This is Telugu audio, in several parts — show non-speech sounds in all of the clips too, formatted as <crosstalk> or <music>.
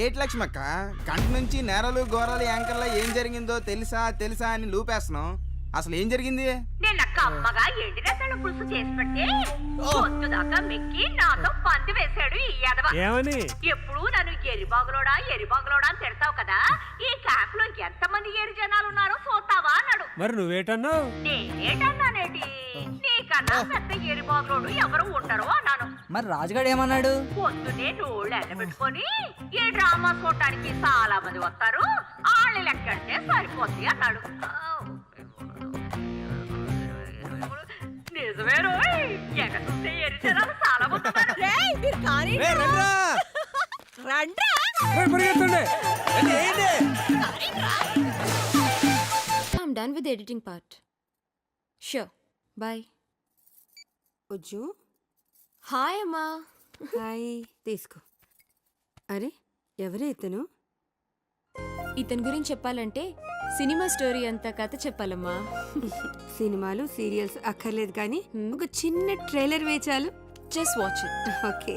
ఏటి లక్ష్మక్క? గంట నుంచి నేరలు ఘోరాలు యాంకర్లో ఏం జరిగిందో తెలుసా తెలుసా అని లూపేస్తున్నాం అసలు ఏం జరిగింది? నిన్న కమ్మగా ఎండినెత్తడు పులుసు చేసి పెడితే పొద్దు దాకా మెక్కి నాతో పంది వేశాడు ఈ ఏమని? ఎప్పుడు నన్ను ఎరిబాగులోడా ఎరిబాగులోడా అని తిడతావు కదా? ఈ క్యాంప్లో ఎంతమంది ఎరి జనాలు ఉన్నారో చూస్తావా అన్నాడు. మరి నువ్వేటన్నావు? నేనేటన్నానేటి? నీకన్నా పెద్ద ఎరిబాగులోడు ఎవరు ఉండరు అన్నాను మరి రాజుగాడు ఏమన్నాడు పొద్దునే నోళ్ళు ఎండబెట్టుకొని ఈ డ్రామా చూడటానికి చాలా మంది వస్తారు వాళ్ళు లెక్కెడితే సరిపోద్ది అన్నాడు నిజమే రోయ్ ఎగ చూస్తే ఎరి జనాలు చాలా మంది ఉన్నారు. మరి పరిగెత్తండి. I'm done with the editing part. Sure. Bye. Ujju Hi, Amma. Hi తీసుకో. అరే ఎవరే ఇతను? ఇతని గురించి చెప్పాలంటే సినిమా స్టోరీ అంతా కథ చెప్పాలమ్మా. సినిమాలు సీరియల్స్ అక్కర్లేదు కానీ ఒక చిన్న trailer వేచాలు. Just watch it okay.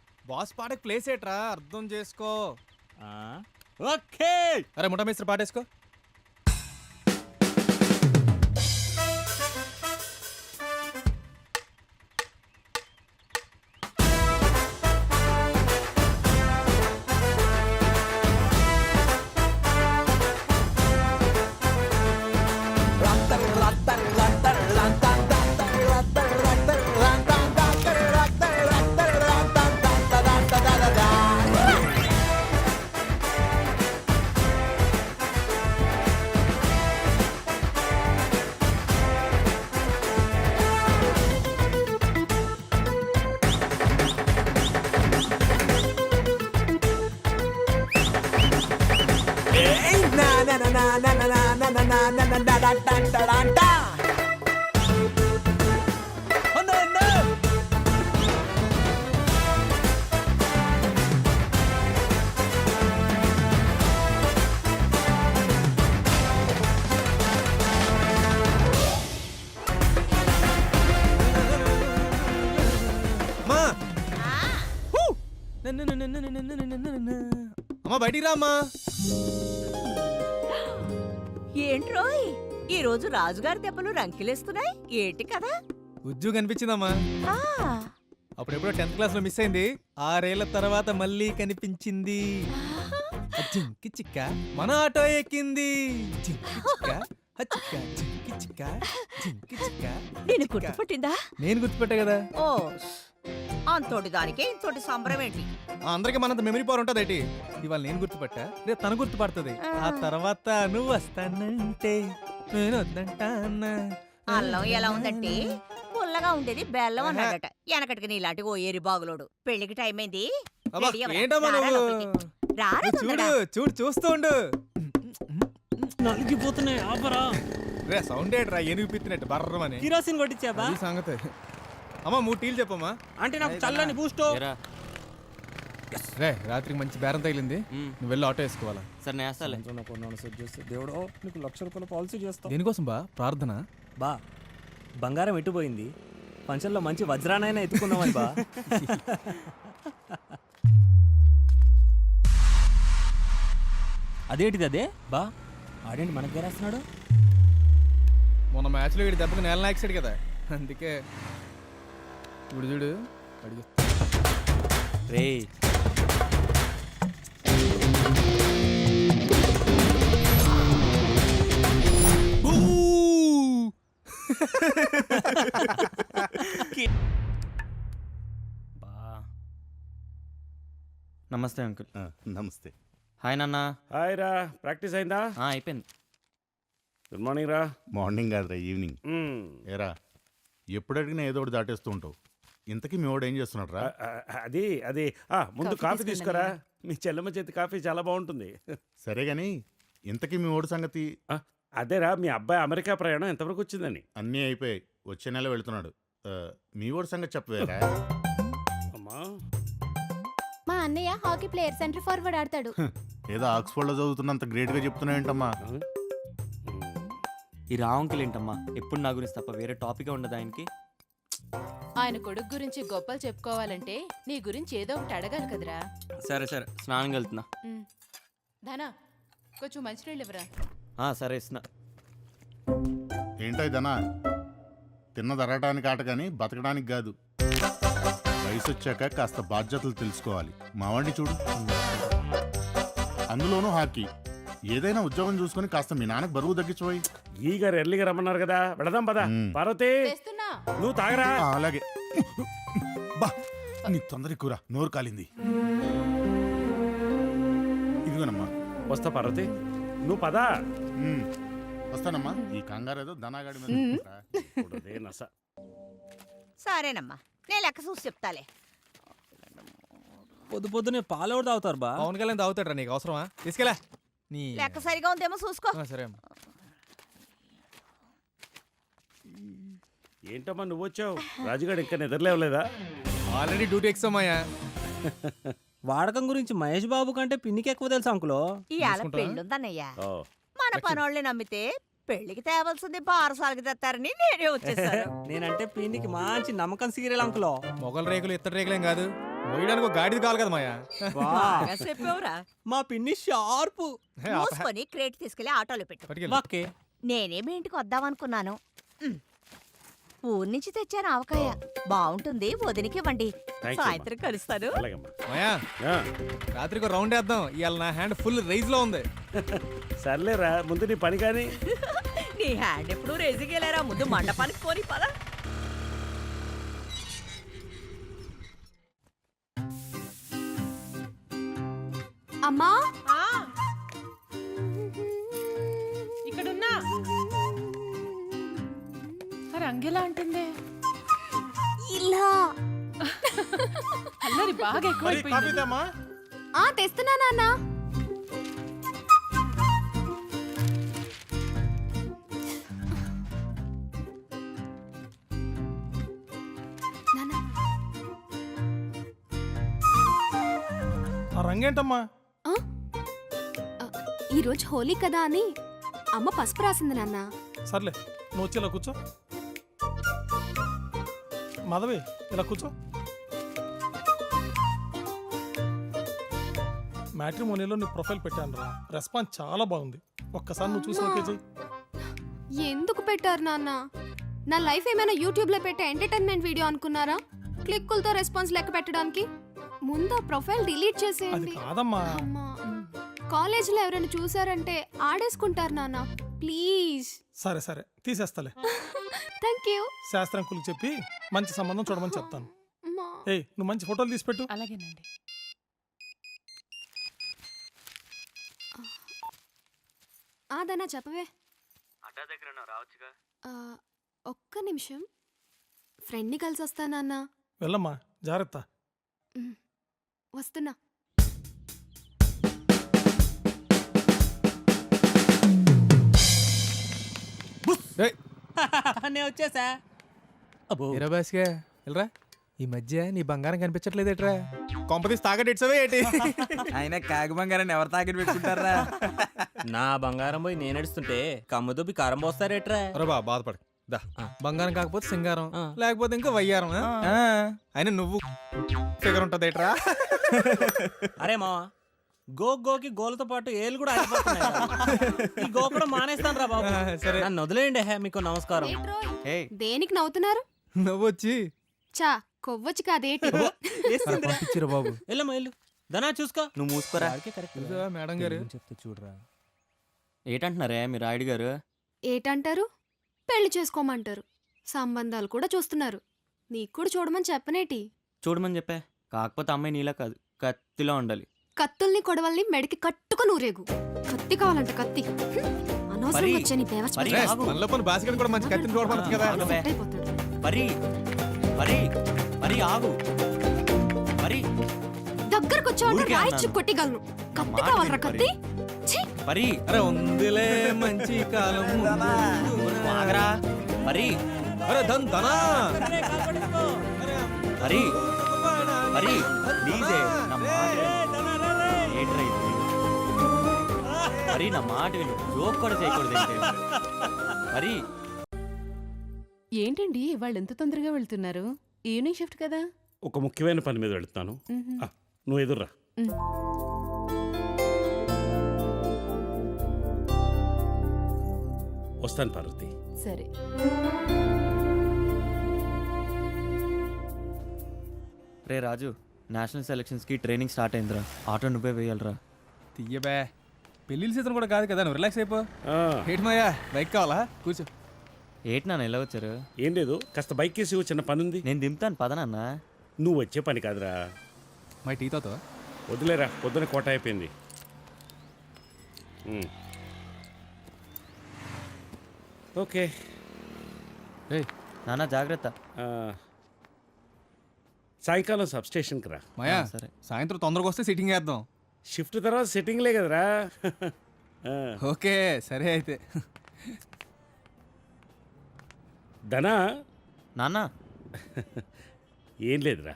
Boss పాటకి ప్లేస్ ఏట్రా అర్థం చేసుకో. ఆ, ఓకే! అరే ముఠా మేస్త్రి పాటేసుకో అమ్మా హూ! ఏంట్రోయ్ ఈ రోజు రాజుగారి దెబ్బలు రంకిలేస్తున్నాయి? ఏంటి కదా ఉద్యోగం కనిపించిందమ్మా. అప్పుడెప్పుడో టెన్త్ క్లాస్లో మిస్ అయింది. ఆరేళ్ళ తర్వాత మళ్ళీ కనిపించింది. జింకి చిక్క మన ఆటో ఎక్కింది. జింకి చిక్క హచ్చిక్క జింకి చిక్క జింకి చిక్క నేను. గుర్తుపట్టిందా? నేను గుర్తుపెట్టా కదా. ఓ. అంతోటి దానికి ఇంతోటి సంబరం ఏంటి? అందరికి మనంత మెమరీ పవర్ ఉంటుంది ఏంటి? ఇవాళ నేను గుర్తుపట్టా? రేపు తను గుర్తుపడుతుంది. ఆ. తర్వాత నువ్వు వస్తానంటే నేను వద్దంటానా? అల్లం ఎలా ఉందంటే పుల్లగా ఉండేది బెల్లం అన్నాడట. వెనకటికి నీలాంటి ఓ ఏరి బాగులోడు. పెళ్ళికి టైం అయింది. అబ్బా, రెడీ అవ్వరా? ఏంటమ్మా రారా నువ్వు? లోపలికి. రారా నువ్వు చూడు తొందరగా. చూడు చూస్తూ ఉండు. నలిగిపోతున్నాయి ఆపరా. రే సౌండ్ ఏంట్రా? ఏనుగు పిత్తినట్టు బర్రమని. కిరోసిన్ కొట్టించాబా ఈ సంగతి. అమ్మా మూడు టీలు చెప్పమ్మా. అంటే నాకు చల్లని బూస్ట్. రే రాత్రికి మంచి బేరం తగిలింది. నువ్వు వెళ్ళి ఆటో వేసుకోవాలా? సరే నేను వేస్తాలే. సెట్ చేస్తే దేవుడు నీకు లక్ష రూపాయల పాలసీ చేస్తా. దేనికోసం బా? ప్రార్థన? బా బంగారం ఎట్టుపోయింది పంచంలో మంచి వజ్రానైనా ఎత్తుకుందామని బా. అదేంటిది అదే? బా ఆడేంటి మనకి గేరేస్తున్నాడు? మొన్న మ్యాచ్లో వీడి దెబ్బకి నేల నాయకుడు కదా. అందుకే ఇప్పుడు చూడు. అడిగి రే బా. నమస్తే అంకుల్. నమస్తే. హాయ్ నాన్న. హాయ్ రా ప్రాక్టీస్ అయిందా? ఆ, అయిపోయింది. గుడ్ మార్నింగ్ రా. మార్నింగ్ కాదురా ఈవినింగ్. ఏరా ఎప్పుడు అడిగినా ఏదో ఒకటి దాటేస్తూ ఉంటావు. ఇంతకీ మీ వాడు ఏం చేస్తున్నాడు రా? అది అది. ఆ, ముందు కాఫీ. తీసుకురా. మీ చెల్లెమ్మ చేతి కాఫీ చాలా బాగుంటుంది. సరే గాని ఇంతకీ మీ వాడు సంగతి? అదేరా మీ అబ్బాయి అమెరికా ప్రయాణం ఎంతవరకు వచ్చిందని. అన్నీ అయిపోయాయి. వచ్చే నెల వెళ్తున్నాడు. మీ వాడు సంగతి చెప్పవేరా? అమ్మా. మా అన్నయ్య హాకీ ప్లేయర్ సెంటర్ ఫార్వర్డ్ ఆడతాడు. ఏదో ఆక్స్ఫర్డ్లో చదువుతున్నంత గ్రేట్గా చెప్తున్నావు ఏంటమ్మా? ఆ? మ్మ్. ఈ రా అంకుల్ ఏంటమ్మా? ఎప్పుడు నా గురించి తప్ప వేరే టాపిక్ ఉండదు ఆయనకి? ఆయన కొడుకు గురించి గొప్పలు చెప్పుకోవాలంటే నీ గురించి ఏదో ఒకటి అడగాలి కదరా. సరే సరే. స్నానం వెళ్తున్నా. ధనా కొంచెం మంచినీళ్ళు ఇవ్వరా? ఆ, సరే ఇస్తున్నా. ఏంటో ఇదనా తిన్న తరగటానికి ఆట కానీ బతకడానికి కాదు. వయసు వచ్చాక కాస్త బాధ్యతలు తెలుసుకోవాలి. మావాడిని చూడు. అందులోనూ హాకీ. ఏదైనా ఉద్యోగం చూసుకొని కాస్త మీ నాన్నకి బరువు తగ్గించిపోయి ఈ గారు ఎర్లీగా రమ్మన్నారు కదా. వెళదాం పదా. పార్వతి నువ్వు తాగరా. అలాగే. బా నీ తొందర కూర. నోరు కాలింది. ఇదిగోనమ్మా. వస్తా పార్వతి. నువ్వు పదా. వస్తానమ్మా. ఈ కంగారు ఏదో మీద నస. సరేనమ్మా. నేను లెక్క చూసి చెప్తాలే. పొద్దు పొద్దునే పాలు ఎవరు తాగుతారు బా? పవన్ కళ్యాణ్ తాగుతాడు నీకు అవసరమా? తీసుకెళ్ళా. నీ లెక్క సరిగా ఉందేమో చూసుకో. ఆ, సరే అమ్మా. ఏంటమ్మా నువ్వు వచ్చావు రాజుగాడు ఇంకా నిద్రలేవలేదా ఆల్రెడీ డ్యూటీ ఎక్సామయ్యా వాడకం గురించి మహేష్ బాబు కంటే పిన్నికి ఎక్కువ తెలుసు అంకులో? ఇవాళ ఓ మన పనోళ్ళని నమ్మితే పెళ్ళికి తేవలసింది బారసాలకి తెస్తారని నేనే వచ్చేసాను. <laughs> నేనంటే పిన్నికి మంచి నమ్మకం సీరియల్ అంకులో. మొగల రేకులు ఇత్తడి రేకులేం కాదు. మోయడానికి ఒక గాడిది కావాలి కదా మాయా బాగా చెప్పావురా. మా పిన్ని షార్పు. మూసుకొని క్రేట్ తీసుకెళ్ళి ఆటోలో పెట్టు. పట్టుకెళ్ళు. ఓకే నేనేమి ఇంటికి వద్దామనుకున్నాను. ఉమ్. ఊరి నుంచి తెచ్చాను ఆవకాయ. బాగుంటుంది వదినికి ఇవ్వండి సాయంత్రం కలుస్తాను. అలాగమ్మా. మాయా ఆ, రాత్రికి ఒక రౌండ్ వేద్దాం. ఇవాళ నా హ్యాండ్ ఫుల్ రైజ్లో ఉంది. <laughs> సర్లేరా ముందు నీ పని కానీ. <laughs> నీ హ్యాండ్ ఎప్పుడు రేజికి వెళ్ళారా ముందు మండపానికి పోని పద. ఎక్కువైపోయింది. ఆ తెస్తున్నా నాన్న. నాన్న. ఆ రంగేంటమ్మా? ఆ? ఆ, ఈరోజు హోలీ కదా అని అమ్మ పసుపు రాసింది నాన్న. సర్లే నువ్వు వచ్చి ఇలా కూర్చో. మాధవి ఇలా కూర్చో. మ్యాట్రిమోనీలో నీ ప్రొఫైల్ పెట్టాను రా. రెస్పాన్స్ చాలా బాగుంది. ఒక్కసారి నువ్వు చూసి ఓకే చెయ్యి. ఎందుకు పెట్టారు నాన్న? నా లైఫ్ ఏమైనా యూట్యూబ్లో పెట్టే ఎంటర్టైన్మెంట్ వీడియో అనుకున్నారా? క్లిక్కులతో రెస్పాన్స్ లెక్క పెట్టడానికి? ముందు ఆ ప్రొఫైల్ డిలీట్ అది చేసేయండి. కాదమ్మా. అమ్మా. కాలేజీలో ఎవరైనా చూసారంటే ఆడేసుకుంటారు నాన్న. ప్లీజ్. సరే సరే. తీసేస్తాలే. Thank you. శాస్త్రంకులకు చెప్పి మంచి సంబంధం చూడమని చెప్తాను. అమ్మా. ఏయ్ నువ్వు మంచి ఫోటోలు తీసి పెట్టు అలాగేనండి. ఆదనా చెప్పవే. అడ్డా దగ్గర రావచ్చుగా. ఆ, ఒక్క నిమిషం. ఫ్రెండ్ని కలిసి వస్తానన్నా వెళ్ళమ్మా జాగ్రత్త. వస్తున్నా. <laughs> నేను వచ్చేసా. అబ్బో ఏరా బాస్గా వెళ్ళరా? ఈ మధ్య నీ బంగారం కనిపించట్లేదేట్రా? కొంపతీసి తాగడేట్సవే ఏంటి? ఆయన కాకి బంగారాన్ని ఎవరు తాకిడి పెట్టుకుంటారా? నా బంగారం పోయి నేను నడుస్తుంటే కమ్ము దుబ్బి కారం పోస్తారేట్రా? బా బాధపడు. దా. బంగారం కాకపోతే సింగారం ఆ. లేకపోతే ఇంకా వయ్యారం ఆ? అయినా నువ్వు ఫిగర్ ఉంటదేట్రా? అరే మావా గో గోకి గోలతో పాటు ఏలు కూడా ఆగిపోతున్నాయి రా. ఈ గో కూడా మానేస్తాను రా బాబు. సరే. నన్ను వదిలేయండి హే మీకు నమస్కారం. దేనికి నవ్వుతున్నారు? నువ్వు వచ్చి చా కొవ్వొచ్చు కాదేటి పంపించిరా బాబు వెళ్ళమ్మా వెళ్ళు ధనా చూసుకో నువ్వు మూసుకోరా మేడం గారు చెప్తే చూడరా ఏటంటున్నారే మీరు రాయుడు గారు ఏటంటారు పెళ్ళి చేసుకోమంటారు సంబంధాలు కూడా చూస్తున్నారు నీకు కూడా చూడమని చెప్పనేటి చూడమని చెప్పే కాకపోతే అమ్మాయి నీలా కాదు కత్తిలో ఉండాలి కత్తుల్ని కొడవల్ని మెడికి కట్టుకుని ఊరేగు కత్తి కావాలంట కత్తి పరి, వచ్చా నీ పని. బాసికని కూడా మంచి కత్తిని చూడబడచ్చు కదా. పరి పరి పరి ఆగు. పరి దగ్గరకు వచ్చావంటే ఊరికే రాయిచ్చు అన్నాను. కొట్టిగలను కత్తి మాట కావాలరా విను, కత్తి? ఛీ! పరి అరే ఉందిలే మంచి కాలం. కొంచెం ఆగరా. పరి అరే ధన్ ధనా పరి పరి ప్లీజే నా మాట విను. ఏంట్రా ఇది? పరి నా మాట విను. జోక్ కూడా చేయకూడదు ఏంటి? పరి ఏంటండి? వాళ్ళు ఎంత తొందరగా వెళ్తున్నారు? ఈవినింగ్ షిఫ్ట్ కదా? ఒక ముఖ్యమైన పని మీద వెళ్తాను మ్మ్. ఆ, నువ్వు ఎదుర్రా. వస్తాను పార్వతి. సరే. రే రాజు నేషనల్ సెలక్షన్స్కి ట్రైనింగ్ స్టార్ట్ అయిందిరా. ఆటో నువ్వే వేయాలరా. తీయబే. పెళ్ళిళ్ళ సీజన్ కూడా కాదు కదా నువ్వు రిలాక్స్ అయిపో. ఆ, ఏంటి మాయా బైక్ కావాలా? కూర్చో. ఏంటి నాన్న ఎలా వచ్చారు? ఏం లేదు కాస్త బైక్ వేసి చిన్న పని ఉంది నేను దింపుతాను పదనన్నా నువ్వు వచ్చే పని కాదురా. మై టీ తాతో వదిలేరా పొద్దున కోట అయిపోయింది. ఓకే. ఏయ్. నాన్న జాగ్రత్త. ఆ, సాయంకాలం సబ్ స్టేషన్కి రా. మాయా సరే. సాయంత్రం తొందరగా వస్తే సిట్టింగ్ వేద్దాం. షిఫ్ట్ తర్వాత సెట్టింగ్లే కదరా. ఆ, ఓకే సరే అయితే. ధనా? నాన్న. <laughs> ఏం లేదురా.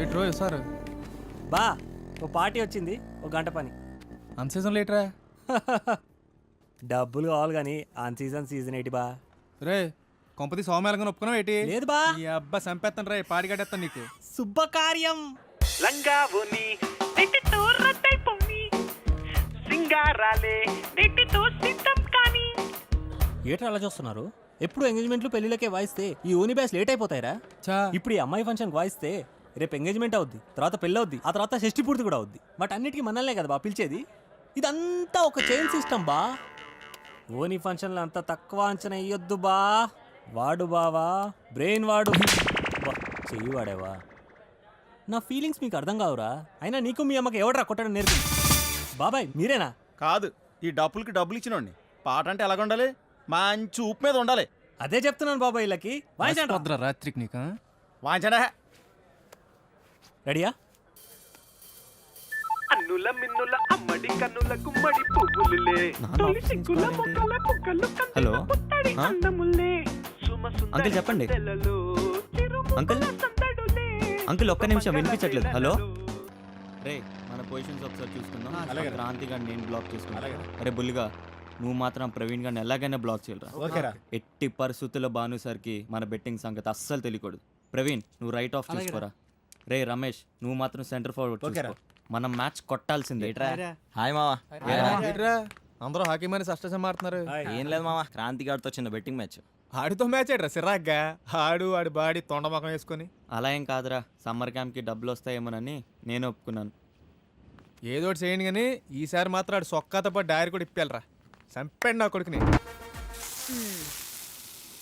ఏంట్రో సార్? బా ఓ పార్టీ వచ్చింది ఒక గంట పని. అన్ సీజన్ లేట్రా <laughs> డబ్బులు కావాలి కానీ ఆన్ సీజన్ సీజన్ ఏంటి బా? రే కొంపతి సోమేళంగా ఒప్పుకున్నావు ఏంటి? లేదు బా. ఈ అబ్బా సంపేస్తాను రా పాడి కట్టేస్తాను నీకు. శుభకార్యం. రద్దయిపోని సింగారాలే నెట్టితో సిద్ధం కానీ. ఏట్రా అలా చూస్తున్నారు? ఎప్పుడు ఎంగేజ్మెంట్లు పెళ్ళిళ్ళకే వాయిస్తే ఈ ఊని బ్యాస్ లేట్ అయిపోతాయిరా? చా ఇప్పుడు ఈ అమ్మాయి ఫంక్షన్ వాయిస్తే రేపు ఎంగేజ్మెంట్ అవుద్ది తర్వాత పెళ్ళి అవుద్ది ఆ తర్వాత షష్టి పూర్తి కూడా అవుద్ది. బట్ అన్నిటికీ మనల్నే కదా బా పిలిచేది? ఇదంతా ఒక చైన్ సిస్టమ్ బా. ఓని ఫంక్షన్లు అంత తక్కువ అంచనా ఇయ్యొద్దు బా. వాడు బావా బ్రెయిన్ వాడు. చెయ్యి వాడేవా? నా ఫీలింగ్స్ మీకు అర్థం కావురా. అయినా నీకు మీ అమ్మకి ఎవడరా కొట్టడం నేర్పి బాబాయ్ మీరేనా కాదు ఈ డబ్బులకి డబ్బులు ఇచ్చినోడిని పాట అంటే ఎలాగ ఉండాలి మంచి ఉప్పు మీద ఉండాలి అదే చెప్తున్నాను బాబాయ్ వీళ్ళకి వాయించండి పొద్దురా రాత్రికి నీకు? వాంచడా రెడీయా అన్నుల మిన్నుల అమ్మడి కన్నుల గుమ్మడి పువ్వులులే తొలి ఆఫీస్ నుంచి సిగ్గుల కాల్ ఏంటి? మొక్కల పుక్కలు హలో? పుత్తడి ఆ? అందములే సుమ సుందర అంకుల్ చెప్పండి. చిరుముల అంకుల్? సందడులే అంకుల్ ఒక్క నిమిషం వినిపించట్లేదు హలో. రే మన పొజిషన్స్ ఒకసారి చూసుకుందాం. అలాగే. క్రాంతి గారిని నేను బ్లాక్ చేసుకున్నాను. అరే బుల్లిగా నువ్వు మాత్రం ప్రవీణ్ గారిని ఎలాగైనా బ్లాక్ చేయాలరా. ఓకేరా ఎట్టి పరిస్థితుల్లో భాను సార్కి మన బెట్టింగ్ సంగతి అస్సలు తెలియకూడదు. ప్రవీణ్ నువ్వు రైట్ ఆఫ్ చూసుకోరా. రే. రమేష్ నువ్వు మాత్రం సెంటర్ ఫార్వర్డ్ ఓకేరా. చూసుకో. మనం మ్యాచ్ కొట్టాల్సిందే. హాయ్ మావా. అందరూ హాకీ మరి సష్టం ఆడుతున్నారు. ఏం లేదు మావా క్రాంతి గారితో చిన్న బెట్టింగ్ మ్యాచ్ ఆడితో మ్యాచ్ ఆడరా సిరాగ్గా? ఆడు ఆడి బాడి తొండ మొఖం వేసుకొని. అలా ఏం కాదురా. సమ్మర్ క్యాంప్కి డబ్బులు వస్తాయేమోనని నేను ఒప్పుకున్నాను. ఏదో ఒకటి చేయండి కానీ ఈసారి మాత్రం ఆడు సొక్కాతో పాటు డైరీ కూడా ఇప్పాలరా చంపండి నా కొడుకుని.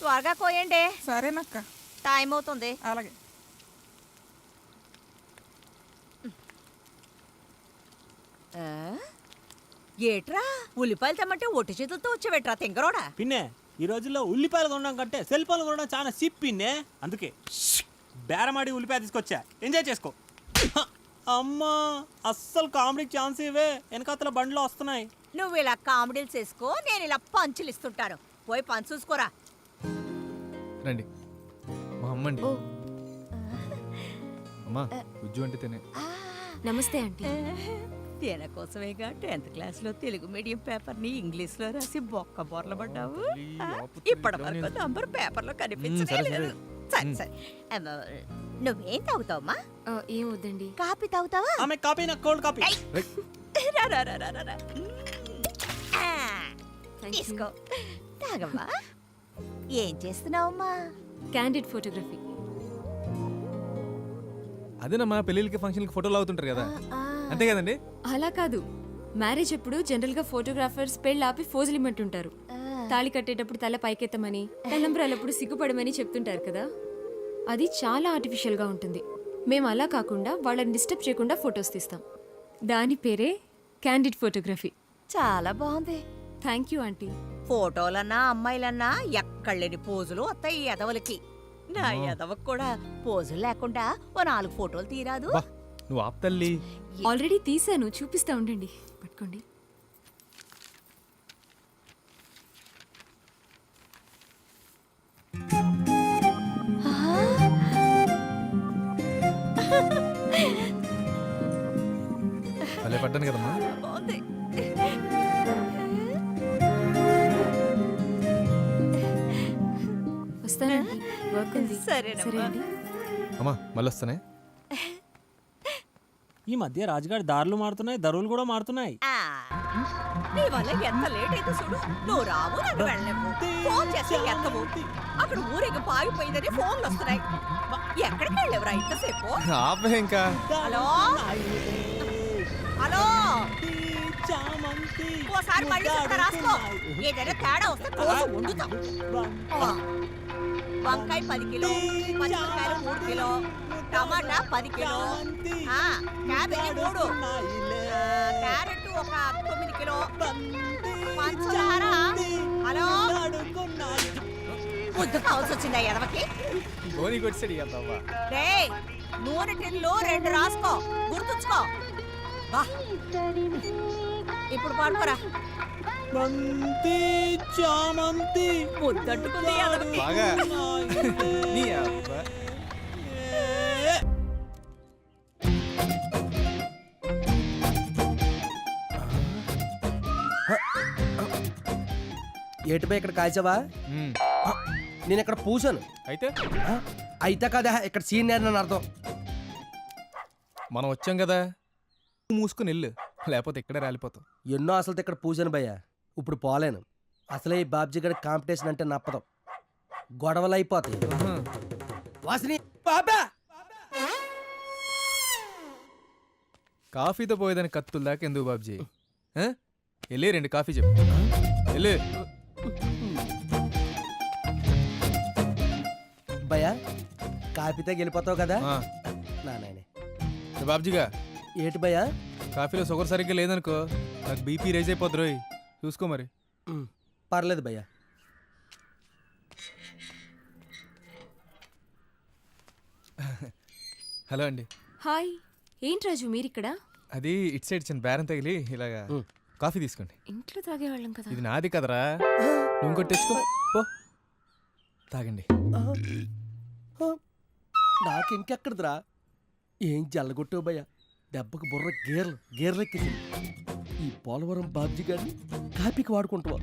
త్వరగా కోయండి. సరేనక్క. టైం అవుతుంది అలాగే? ఏట్రా? ఉల్లిపాయలు తెమ్మంటే ఒట్టి చేతులతో వచ్చేవేట్రా తింగరోడా? పిన్నే ఈ రోజుల్లో ఉల్లిపాయలు కొనడం కంటే సెల్ ఫోన్లు కొనడం చాలా సిప్ పిన్నే అందుకే బేరమాడి ఉల్లిపాయ తీసుకొచ్చా. ఎంజాయ్ చేసుకో. అమ్మా అస్సలు కామెడీ ఛాన్స్ ఇవే. వెనకాతల బండ్లు వస్తున్నాయి. నువ్వు ఇలా కామెడీలు చేసుకో నేను ఇలా పంచులు ఇస్తుంటాను. పోయి పంచు చూసుకోరా. రండి. మా అమ్మండి అమ్మా ఉజ్జు అంటే తినే. నమస్తే ఆంటీ <laughs> తేన కోసమేగా టెన్త్ క్లాస్లో తెలుగు మీడియం పేపర్ని ఇంగ్లీష్లో రాసి బొక్క బొర్ల పడ్డావు. ఇప్పటి వరకు నంబర్ పేపర్లో కనిపించలేదు సరే, సరే. అమ్మ, నువ్వేం తాగుతావమ్మా? ఆ, ఏం వద్దండి. కాపీ తాగుతావా? ఆమె కాపీ నాకు కోల్డ్ కాపీ <laughs> రా, రా, రా, రా, రా, రా. ఆ, Thank you. తీసుకో. తాగమ్మా. ఏం చేస్తున్నావమ్మా? క్యాండిడ్ ఫోటోగ్రఫీ అదేనమ్మా పెళ్ళిళ్ళకి ఫంక్షన్కి ఫోటోలు అవుతుంటారు కదా. అంతే కదండి? అలా కాదు. మ్యారేజ్ అప్పుడు జనరల్గా ఫోటోగ్రాఫర్స్ పెళ్ళి ఆపి ఫోజులు ఇమ్మంటుంటారు తాళి కట్టేటప్పుడు తల పైకెత్తమని తలంబ్రాలప్పుడు సిగ్గుపడమని చెప్తుంటారు కదా? అది చాలా ఆర్టిఫిషియల్గా ఉంటుంది. మేము అలా కాకుండా వాళ్ళని డిస్టర్బ్ చేయకుండా ఫొటోస్ తీస్తాం. దాని పేరే క్యాండిడ్ ఫోటోగ్రఫీ. చాలా బాగుంది. Thank you aunty. ఫోటోలన్నా అమ్మాయిలన్నా ఎక్కడలేని పోజులు వస్తాయి ఈ ఎదవలకి నా ఎదవకు కూడా పోజులు లేకుండా ఓ నాలుగు ఫోటోలు తీరాదు. నువ్వు ఆప్ తల్లి. ఆల్రెడీ తీసాను చూపిస్తా ఉండండి. పట్టుకోండి. భలే పడ్డాను కదమ్మా. బాగుంది. వస్తానండి. వర్క్ ఉంది. సరేనమ్మా. సరే అమ్మా మళ్ళీ వస్తానే ఈ మధ్య రాజుగారి దారులు మారుతున్నాయి ధరలు కూడా మారుతున్నాయి. నీ వల్ల ఎంత లేట్ అయితే చూడు. నువ్వు రావు నన్ను వెళ్ళలేవు ఫోన్ చేస్తే ఎత్తవు. అక్కడ ఊరేగి పాగిపోయిందని ఫోన్లు వస్తున్నాయి. ఎక్కడికి వెళ్ళేవరా ఇంతసేపు? ఆపే ఇంకా. హలో? హలో? ఓసారి మళ్ళీ చెప్తా రాసుకో. ఏదైనా తేడా వస్తే కోసి వండుతాం వంకాయ పది కిలో పచ్చిమిరకాయలు మూడు కిలో టమాటా పది కిలో. ఆ, క్యాబేజీ మూడు. క్యారెట్ ఒక తొమ్మిది కిలో. పంచదార. హలో? ముద్దు కావాల్సి వచ్చిందా అబ్బా రే నూనె టిన్లు రెండు రాసుకో. గుర్తుంచుకో. బా. ఇప్పుడు పడుకోరా. బంతి చామంతి ముద్దట్టుకుంది ఎదవకి బాగా. <laughs> ఏటిపై ఇక్కడ కాల్చావా? నేను ఇక్కడ పూసాను. అయితే? అయితే కదా ఇక్కడ సీనియర్ అని అర్థం. మనం వచ్చాం కదా. మూసుకుని వెళ్ళు. లేకపోతే ఇక్కడే రాలిపోతాం. ఎన్నో అసలు ఇక్కడ పూసాను భయ్య. ఇప్పుడు పోలేను. అసలే ఈ బాబ్జీ గడి కాంపిటీషన్ అంటే నప్పదు. గొడవలు అయిపోతాయి. వాసిని బాబా! కాఫీతో పోయేదని కత్తుల దాకా ఎందుకు బాబ్జీ? వెళ్ళి రెండు కాఫీ చెప్పు. వెళ్ళి. కాపితే గెలిపోతావు కదా? ఆ, నా నాయనే. ఏ బాబ్జీగా? ఏటి భయ్య? కాఫీలో షుగర్ సరిగ్గా లేదనుకో నాకు బీపీ రైజ్ అయిపోద్ది రోయ్. చూసుకో మరి. ఉమ్, పర్లేదు భయ్య. హలో అండి. హాయ్ ఏంటి రాజు మీరిక్కడ? అది ఇట్ సైడ్ చిన్న బేరం తగిలి ఇలాగా. కాఫీ తీసుకోండి. ఇంట్లో తాగేవాళ్ళం కదా. ఇది నాది కదరా. నువ్వు ఇంకోటి తెచ్చుకో. పో. తాగండి. నాకింకెక్కడదిరా? ఏం జల్లగొట్టావు భయ్య? దెబ్బకు బుర్ర గేర్లు గేర్లెక్కింది. ఈ పోలవరం బాబ్జీ గారిని కాపీకి వాడుకుంటావా